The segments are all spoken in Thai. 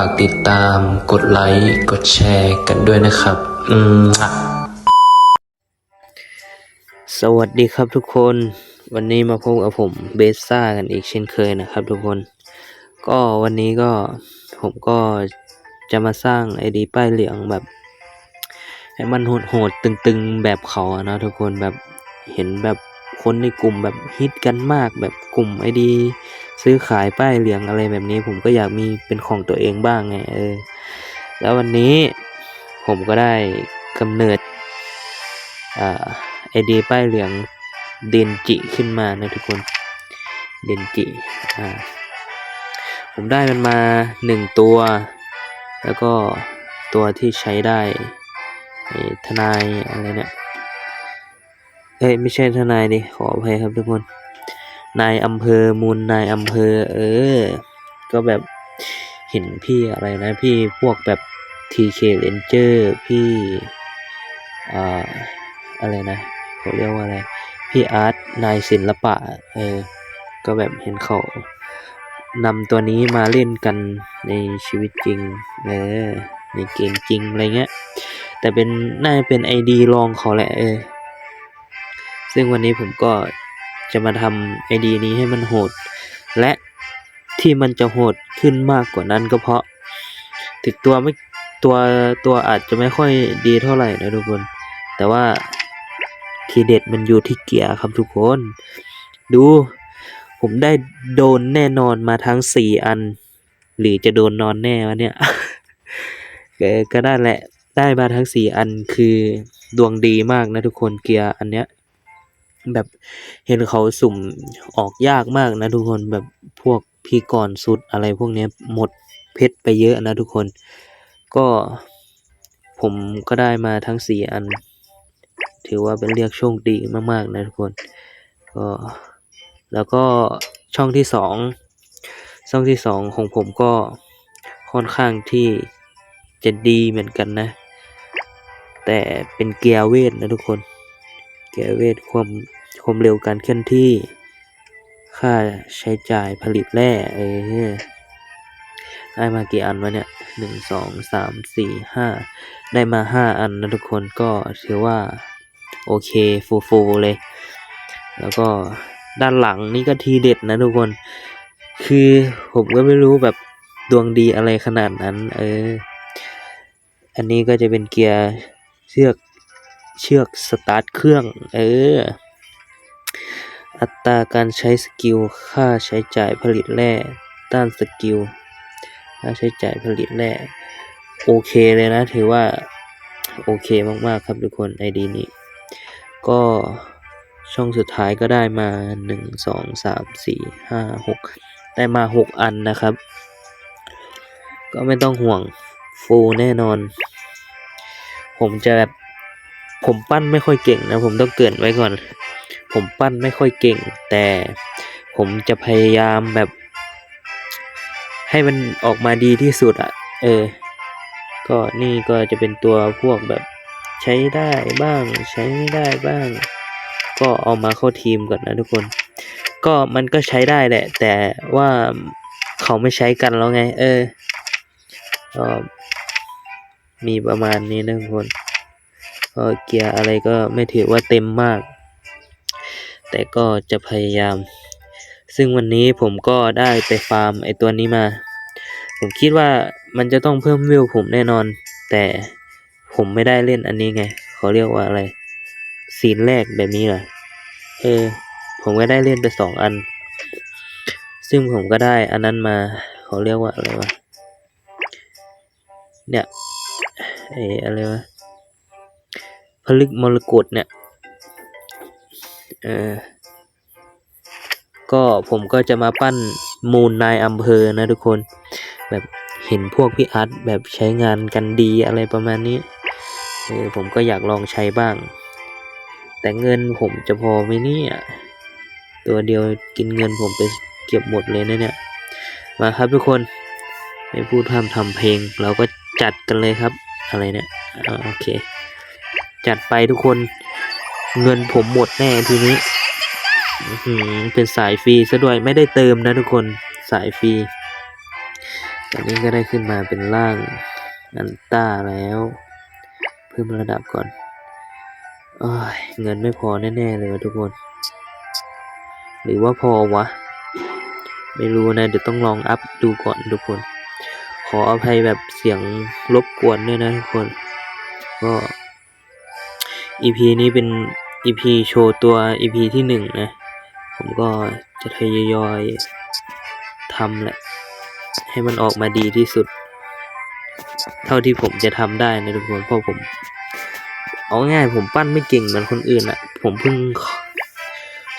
ากติดตาม กดไลค์ กดแชร์กันด้วยนะครับ อืมสวัสดีครับทุกคน วันนี้มาพบกับผมเบสซ่ากันอีกเช่นเคยนะครับทุกคน ก็วันนี้ก็ผมก็จะมาสร้างไอดีป้ายเหลืองแบบให้มันโหดๆตึงๆแบบเขาอะนะทุกคนแบบเห็นแบบคนในกลุ่มแบบฮิตกันมากแบบกลุ่มไอดี ซื้อขายป้ายเหลืองอะไรแบบนี้ ผมก็อยากมีเป็นของตัวเองบ้างไงเออ แล้ววันนี้ผมก็ได้กำเนิดอ่าไอดีป้ายเหลืองเดนจิขึ้นมานะทุกคนเดนจิอ่าผมได้มันมาหนึ่งตัว แล้วก็ตัวที่ใช้ได้ทนายอะไรเนี่ยเอ้ยไม่ใช่ทนายดิขออภัยครับทุกคน นายอำเภอมูลนายอำเภอ เออ ก็แบบเห็นพี่อะไรนะ พี่พวกแบบ TK Ranger พี่อ่าอะไรนะเขาเรียกว่าอะไร พี่อาร์ตนายศิลปะ เออ ก็แบบเห็นเขานำตัวนี้มาเล่นกันในชีวิตจริง เออ ในเกมจริงอะไรเงี้ย แต่เป็นน่าเป็นไอดีลองเขาแหละ เออ ซึ่งวันนี้ผมก็ จะมาทำไอดีนี้ให้มันโหด และที่มันจะโหดขึ้นมากกว่านั้นก็เพราะ ถึงตัวไม่ตัวตัวอาจจะไม่ค่อยดีเท่าไหร่นะทุกคน แต่ว่าทีเด็ดมันอยู่ที่เกียร์ครับทุกคน ดู ผมได้โดนแน่นอนมาทั้งสี่อัน หรือจะโดนนอนแน่วะเนี่ยก็ได้แหละได้มาทั้งสี่อันคือดวงดีมากนะทุกคนเกียร์อันเนี้ย แบบเห็นเขาสุ่มออกยากมากนะทุกคนแบบพวกพีก่อนสุดอะไรพวกนี้หมดเพชรไปเยอะนะทุกคน ก็ผมก็ได้มาทั้งสี่อัน ถือว่าเป็นเรียกโชคดีมากๆนะทุกคน ก็แล้วก็ช่องที่สองช่องที่สองของผมก็ค่อนข้างที่จะดีเหมือนกันนะ แต่เป็นเกียร์เวทนะทุกคน เกียร์เวทความ ความเร็วการเคลื่อนที่ ค่าใช้จ่ายผลิตแร่เออได้มากี่อันวะเนี่ยหนึ่งสองสามสี่ห้าได้มาห้าอันนะทุกคนก็ถือว่า โอเคฟูฟูเลย แล้วก็ด้านหลังนี่ก็ทีเด็ดนะทุกคน คือผมก็ไม่รู้แบบดวงดีอะไรขนาดนั้น เออ อันนี้ก็จะเป็นเกียร์เชือกเชือกสตาร์ทเครื่อง เออ อัตราการใช้สกิล ค่าใช้จ่ายผลิตแร่ด้านสกิล ค่าใช้จ่ายผลิตแร่ โอเคเลยนะ ถือว่า โอเคมาก ๆ ครับทุกคนไอดีนี้ ก็ช่องสุดท้ายก็ได้มาหนึ่งสองสามสี่ห้าหกได้มาหกอันนะครับ ก็ไม่ต้องห่วงฟูแน่นอน ผมจะแบบผมปั้นไม่ค่อยเก่งนะ ผมต้องเกินไว้ก่อน ผมปั้นไม่ค่อยเก่ง แต่ผมจะพยายามแบบ ให้มันออกมาดีที่สุดอะเออ ก็นี่ก็จะเป็นตัวพวกแบบใช้ได้บ้าง ใช้ไม่ได้บ้าง ก็เอามาเข้าทีมก่อนนะทุกคน ก็มันก็ใช้ได้แหละ แต่ว่าเขาไม่ใช้กันแล้วไง เออก็มีประมาณนี้นะทุกคนก็เกียร์อะไรก็ไม่ถือว่าเต็มมาก แต่ก็จะพยายาม ซึ่งวันนี้ผมก็ได้ไปฟาร์มไอตัวนี้มา ผมคิดว่ามันจะต้องเพิ่มวิวผมแน่นอน แต่ผมไม่ได้เล่นอันนี้ไงเขาเรียกว่าอะไรซีนแรกแบบนี้เหรอเออ ผมก็ได้เล่นไปสองอัน ซึ่งผมก็ได้อันนั้นมาเขาเรียกว่าอะไรวะเนี่ยไออะไรวะผลึกมรกตเนี่ย เออ ก็ผมก็จะมาปั้นมูลนายอำเภอนะทุกคน แบบเห็นพวกพี่อาร์ตแบบใช้งานกันดีอะไรประมาณนี้ เออผมก็อยากลองใช้บ้าง แต่เงินผมจะพอไหมเนี่ยตัวเดียวกินเงินผมไปเก็บหมดเลยนะเนี่ย มาครับทุกคนไม่พูดทำทำเพลง เราก็จัดกันเลยครับ อะไรเนี่ยโอเค จัดไปทุกคน เงินผมหมดแน่ทีนี้เป็นสายฟรีซะด้วยไม่ได้เติมนะทุกคนสายฟรีตอนนี้ก็ได้ขึ้นมาเป็นร่างอันต้าแล้ว เพิ่มระดับก่อนอเงินไม่พอแน่ๆเลยทุกคน หรือว่าพอวะ ไม่รู้นะ เดี๋ยวต้องลองอัพดูก่อนทุกคน ขออภัยแบบเสียงรบกวนด้วยนะทุกคน ก็ EP นี้เป็น EP โชว์ตัว EP ที่หนึ่งนะ ผมก็จะทยอยทำแหละ ให้มันออกมาดีที่สุด เท่าที่ผมจะทำได้นะทุกคนเพราะผม เอาง่ายผมปั้นไม่เก่งเหมือนคนอื่นอะผมเพิ่ง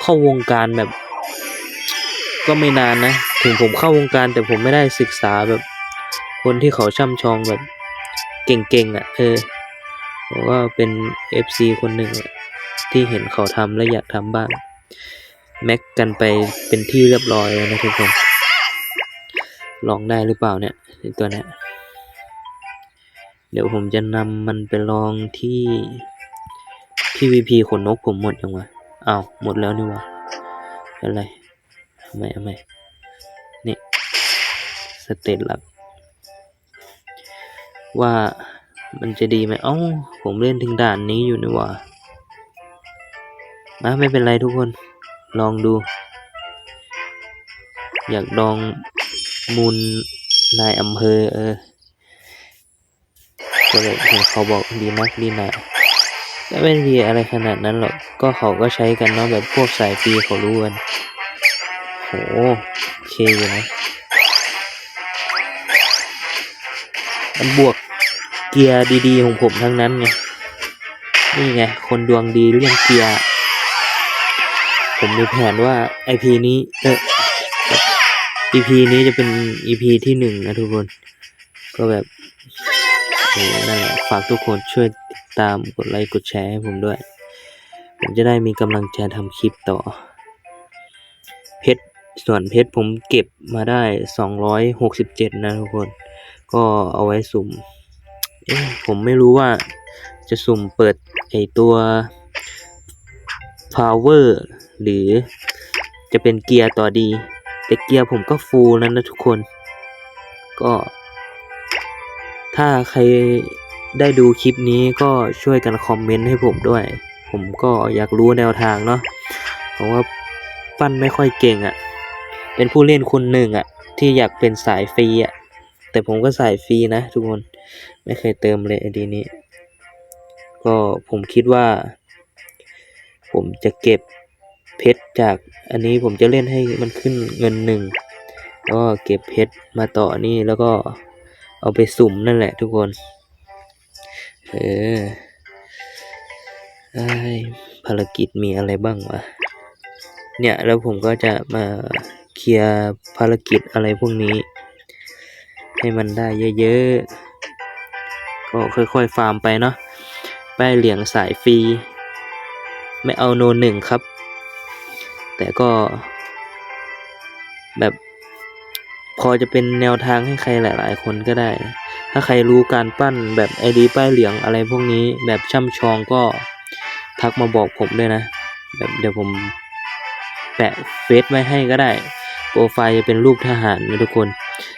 เข้าวงการแบบ ก็ไม่นานนะ ถึงผมเข้าวงการแต่ผมไม่ได้ศึกษาแบบคนที่เขาช่ำชองแบบเก่งๆอะ่ะ เออผมก็เป็น FC คนหนึ่งอะ ที่เห็นเขาทำแล้วอยากทำบ้าง แม็กกันไปเป็นที่เรียบร้อยแล้วนะทุกคนลองได้หรือเปล่าเนี่ยตัวเนี้ยเดี๋ยวผมจะนำมันไปลองที่ PVP ขนนกผมหมดยังวะอ้าวหมดแล้วนี่วะอะไรทำไมทำไมนี่สเตตหลัก ว่ามันจะดีไหมเอ้าผมเล่นถึงด่านนี้อยู่นี่ว่า มาไม่เป็นไรทุกคน ลองดู อยากลองมูลนายอำเภอเออก็เลยเห็นเขาบอกดีนักดีหนาก็ไม่ดีอะไรขนาดนั้นหรอก ก็เขาก็ใช้กันเนาะแบบพวกสายฟรีเขารู้กันโหโอเคอยู่นะมันบวกเกียร์ดีๆของผมทั้งนั้นไง นี่ไง คนดวงดีเรื่องเกียร์ ผมมีแผนว่า IP นี้เออ EP นี้จะเป็น EP ที่หนึ่งนะทุกคน ก็แบบนั่นแหละฝากทุกคนช่วยติดตามกดไลค์กดแชร์ให้ผมด้วย ผมจะได้มีกำลังใจทำคลิปต่อ เพชรส่วนเพชรผมเก็บมาได้สองร้อยหกสิบเจ็ดนะทุกคน ก็เอาไว้สุ่มผมไม่รู้ว่าจะสุ่มเปิดไอตัว power หรือจะเป็นเกียร์ต่อดี แต่เกียร์ผมก็ฟูลแล้วนะทุกคน ก็ ถ้าใครได้ดูคลิปนี้ก็ช่วยกันคอมเมนต์ให้ผมด้วย ผมก็อยากรู้แนวทางเนาะเพราะว่าปั้นไม่ค่อยเก่งอะ่ะ เป็นผู้เล่นคนหนึ่งอะ่ะ ที่อยากเป็นสายฟรีอะ่ะ แต่ผมก็สายฟรีนะทุกคน ไม่เคยเติมเลยไอดีนี้ ก็ผมคิดว่า ผมจะเก็บ เพชรจากอันนี้ผมจะเล่นให้มันขึ้นเงินหนึ่งแล้วก็เก็บเพชรมาต่อนี่แล้วก็เอาไปสุ่มนั่นแหละทุกคน เออไอ้ภารกิจมีอะไรบ้างวะ เนี่ยแล้วผมก็จะมาเคลียร์ภารกิจอะไรพวกนี้ ให้มันได้เยอะๆ ก็ค่อยๆฟาร์มไปเนาะ ป้ายเหลียงสายฟรี ไม่เอาโนหนึ่งครับ แต่ก็ แบบ พอจะเป็นแนวทางให้ใครหลาย ๆ คนก็ได้ ถ้าใครรู้การปั้นแบบไอดีป้ายเหลืองอะไรพวกนี้ แบบช่ำชองก็ทักมาบอกผมด้วยนะ แบบเดี๋ยวผมแปะเฟซไว้ให้ก็ได้ โปรไฟล์จะเป็นรูปทหารนะทุกคน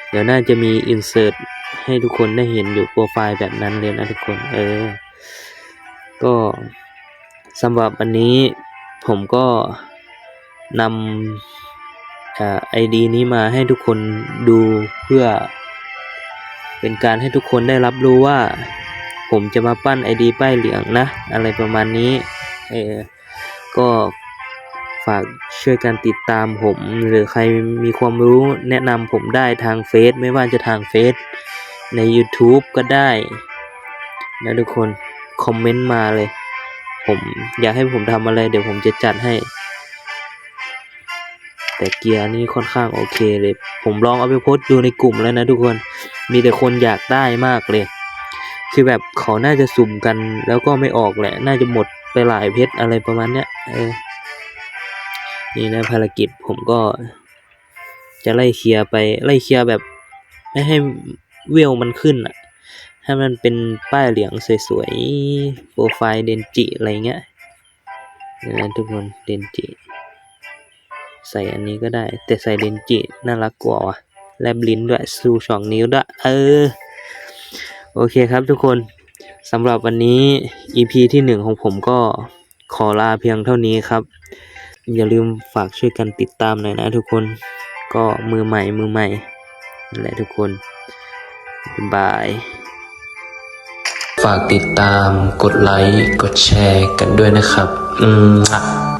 เดี๋ยวน่าจะมีอินเสิร์ตให้ทุกคนได้เห็นอยู่โปรไฟล์แบบนั้นเลยนะทุกคน เออ ก็สำหรับวันนี้ผมก็ นำไอดีนี้มาให้ทุกคนดูเพื่อ เป็นการให้ทุกคนได้รับรู้ว่า ผมจะมาปั้นไอดีป้ายเหลืองนะ อะไรประมาณนี้เออก็ฝากช่วยกันติดตามผม หรือใครมีความรู้แนะนำผมได้ทางเฟซไม่ว่าจะทางเฟซใน YouTube ก็ได้นะทุกคน คอมเมนต์มาเลย ผมอยากให้ผมทำอะไร เดี๋ยวผมจะจัดให้ แต่เกียร์นี่ค่อนข้างโอเคเลย ผมลองเอาไปโพสต์ดูในกลุ่มแล้วนะทุกคน มีแต่คนอยากได้มากเลย คือแบบเขาน่าจะสุ่มกัน แล้วก็ไม่ออกแหละ น่าจะหมดไปหลายเพชรอะไรประมาณเนี้ย เออ นี่นะภารกิจผมก็ จะไล่เคลียร์ไปไล่เคลียร์แบบ ไม่ให้เวลมันขึ้นอะให้มันเป็นป้ายเหลืองสวยๆ โปรไฟล์เดนจิอะไรเงี้ยนะทุกคนเดนจิ ใส่อันนี้ก็ได้ แต่ใส่เดนจิน่ารักกว่าว่ะแลบลิ้นด้วยสูสองนิ้วด้วยเออ โอเคครับทุกคนสำหรับวันนี้ EP ที่หนึ่งของผมก็ขอลาเพียงเท่านี้ครับ อย่าลืมฝากช่วยกันติดตามหน่อยนะทุกคนก็มือใหม่มือใหม่นั่นแหละทุกคนบาย ฝากติดตามกดไลค์ กดแชร์กันด้วยนะครับ อืม